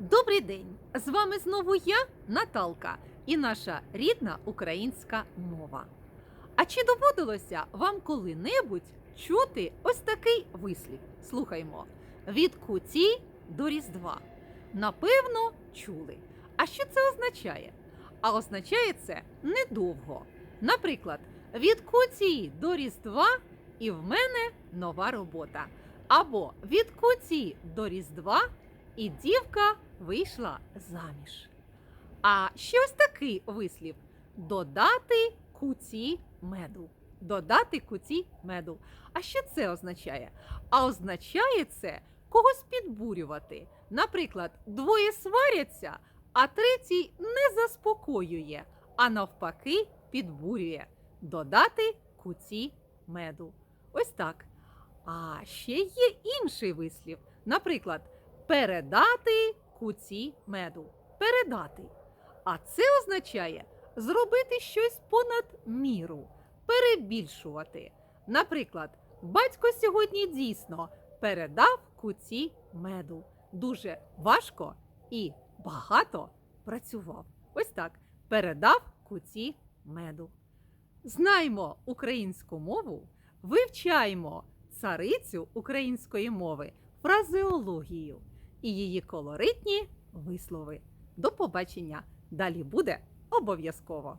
Добрий день! З вами знову я, Наталка, і наша рідна українська мова. А чи доводилося вам коли-небудь чути ось такий вислів? Слухаймо: від куті до Різдва. Напевно, чули. А що це означає? А означає це недовго. Наприклад, від куті до Різдва і в мене нова робота. Або від куті до Різдва і дівка вийшла заміж. А ще ось такий вислів: додати куці меду. Додати куці меду. А що це означає? А означає це когось підбурювати. Наприклад, двоє сваряться, а третій не заспокоює, а навпаки підбурює. Додати куці меду. Ось так. А ще є інший вислів. Наприклад, передати куці меду. Передати. А це означає зробити щось понад міру, перебільшувати. Наприклад, батько сьогодні дійсно передав куці меду. Дуже важко і багато працював. Ось так. Передав куці меду. Знаймо українську мову, вивчаймо царицю української мови, фразеологію і її колоритні вислови. До побачення! Далі буде обов'язково!